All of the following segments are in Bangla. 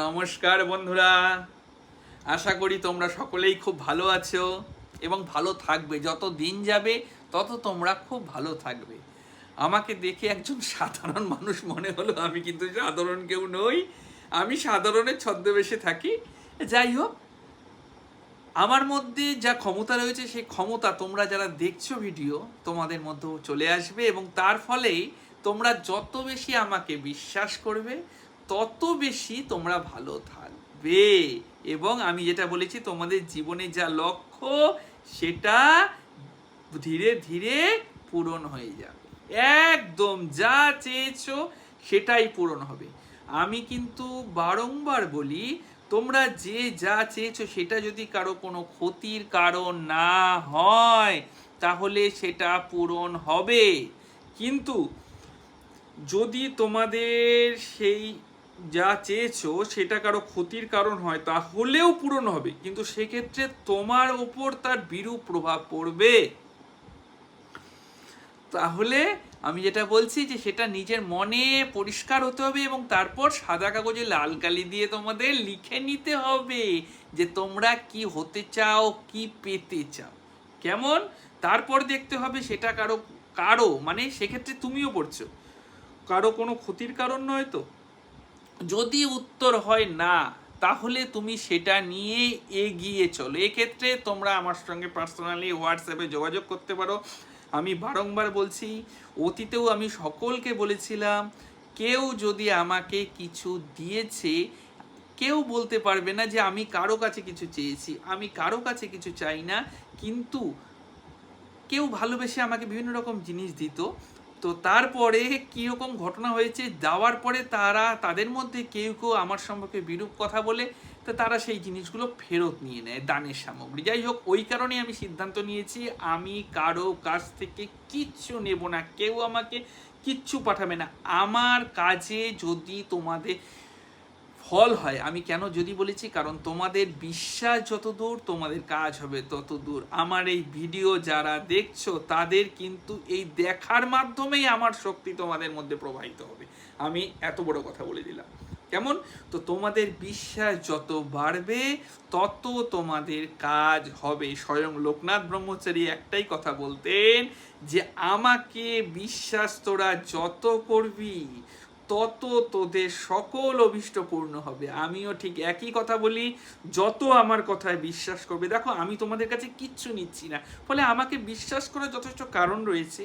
নমস্কার বন্ধুরা। আশা করি তোমরা সকলেই খুব ভালো আছো এবং ভালো থাকবে। যত দিন যাবে, তত তোমরা খুব ভালো থাকবে। আমাকে দেখে একজন সাধারণ মানুষ মনে হলো, আমি কিন্তু সাধারণ কেউ নই, আমি সাধারণের ছদ্মবেশে থাকি। যাই হোক, আমার মধ্যে যা ক্ষমতা রয়েছে, সেই ক্ষমতা তোমরা যারা দেখছ ভিডিও, তোমাদের মধ্যেও চলে আসবে এবং তার ফলেই তোমরা যত বেশি আমাকে বিশ্বাস করবে তত বেশি তোমরা ভালো থাকবে। এবং আমি যেটা বলেছি, তোমাদের জীবনে যা লক্ষ্য, সেটা ধীরে ধীরে পূরণ হয়ে যাবে। একদম যা চেয়েছো, সেটাই পূরণ হবে। আমি কিন্তু বারংবার বলি, তোমরা যে যা চেয়েছো, সেটা যদি কারও কোনো ক্ষতির কারণ না হয়, তাহলে সেটা পূরণ হবে। কিন্তু যদি তোমাদের সেই যা চেয়েছো সেটা কারও ক্ষতির কারণ হয় তাহলেও পূরণ হবে। কিন্তু সেক্ষেত্রে তোমার ওপর তার বিরূপ প্রভাব পড়বে। তাহলে আমি যেটা বলছি যে সেটা নিজের মনে পরিষ্কার হতে হবে এবং তারপর সাদা কাগজে লাল কালি দিয়ে তোমাদের লিখে নিতে হবে যে তোমরা কি হতে চাও, কি পেতে চাও। কেমন? তারপর দেখতে হবে সেটা কারও কারও মানে সেক্ষেত্রে তুমিও পড়ছো। কারও কোনো ক্ষতির কারণ নয় তো? যদি উত্তর হয় না, তাহলে তুমি সেটা নিয়ে এগিয়ে চলো। এক্ষেত্রে তোমরা আমার সঙ্গে পার্সোনালি হোয়াটসঅ্যাপে যোগাযোগ করতে পারো। আমি বারংবার বলছি, অতীতেও আমি সকলকে বলেছিলাম, কেউ যদি আমাকে কিছু দিয়েছে, কেউ বলতে পারবে না যে আমি কারও কাছে কিছু চেয়েছি, আমি কারও কাছে কিছু চাই না। কিন্তু কেউ ভালোবেসে আমাকে বিভিন্ন রকম জিনিস দিত। তো তারপরে কীরকম ঘটনা হয়েছে, যাওয়ার পরে তারা, তাদের মধ্যে কেউ কেউ আমার সম্পর্কে বিরূপ কথা বলে, তো তারা সেই জিনিসগুলো ফেরত নিয়ে নেয় দানের সামগ্রী। যাই হোক, ওই কারণে আমি সিদ্ধান্ত নিয়েছি, আমি কারও কাছ থেকে কিচ্ছু নেব না, কেউ আমাকে কিচ্ছু পাঠাবে না। আমার কাজে যদি তোমাদের ফল হয়, আমি কেন যদি বলেছি? কারণ তোমাদের বিশ্বাস যত দূর তোমাদের কাজ হবে তত দূর আমার এই ভিডিও যারা দেখছ, তাদের কিন্তু এই দেখার মাধ্যমেই আমার শক্তি তোমাদের মধ্যে প্রবাহিত হবে। আমি এত বড় কথা বলে দিলাম। কেমন? তো তোমাদের বিশ্বাস যত বাড়বে, তত তোমাদের কাজ হবে। স্বয়ং লোকনাথ ব্রহ্মচারী একটাই কথা বলতেন যে, আমাকে বিশ্বাস তোরা যত করবি তত তোদের সকল অভিষ্ট পূর্ণ হবে। আমিও ঠিক একই কথা বলি, যত আমার কথায় বিশ্বাস করবে। দেখো, আমি তোমাদের কাছে কিচ্ছু নিচ্ছি না। ফলে আমাকে বিশ্বাস করার যথেষ্ট কারণ রয়েছে।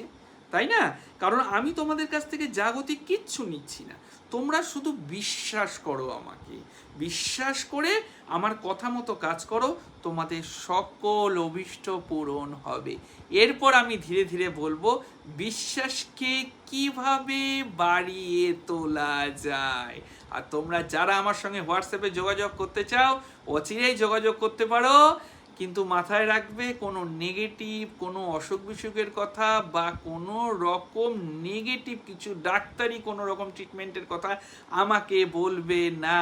তাই না? কারণ আমি তোমাদের কাছ থেকে জাগতিক কিচ্ছু নিচ্ছি না। তোমরা শুধু বিশ্বাস করো আমাকে। বিশ্বাস করে আমার কথা মতো কাজ করো, তোমাদের সকল অভিষ্ট পূরণ হবে। এরপর আমি ধীরে ধীরে বলব, বিশ্বাসকে কীভাবে বাড়িয়ে তোলা যায়? আর তোমরা যারা আমার সঙ্গে হোয়াটসঅ্যাপে যোগাযোগ করতে চাও, অচিরেই যোগাযোগ করতে পারো। কিন্তু মাথায় রাখবে কোনো নেগেটিভ কোনো অসুখ বিসুখের কথা বা কোনো রকম নেগেটিভ কিছু ডাক্তারি কোনো রকম ট্রিটমেন্টের কথা আমাকে বলবে না।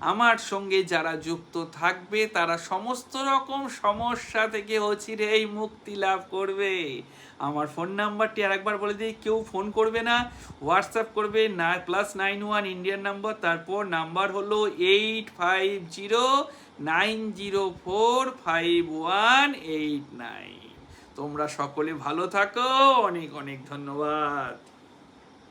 আমার সঙ্গে যারা যুক্ত থাকবে, তারা সমস্ত রকম সমস্যা থেকে অচিরেই মুক্তি লাভ করবে। আমার ফোন নাম্বারটি আর একবার বলে দিই, কেউ ফোন করবে না হোয়াটসঅ্যাপ করবে, না plus nine one Indian number তারপর নাম্বার হলো eight five zero nine zero four five one eight nine তোমরা সকলে ভালো থাকো, অনেক অনেক ধন্যবাদ।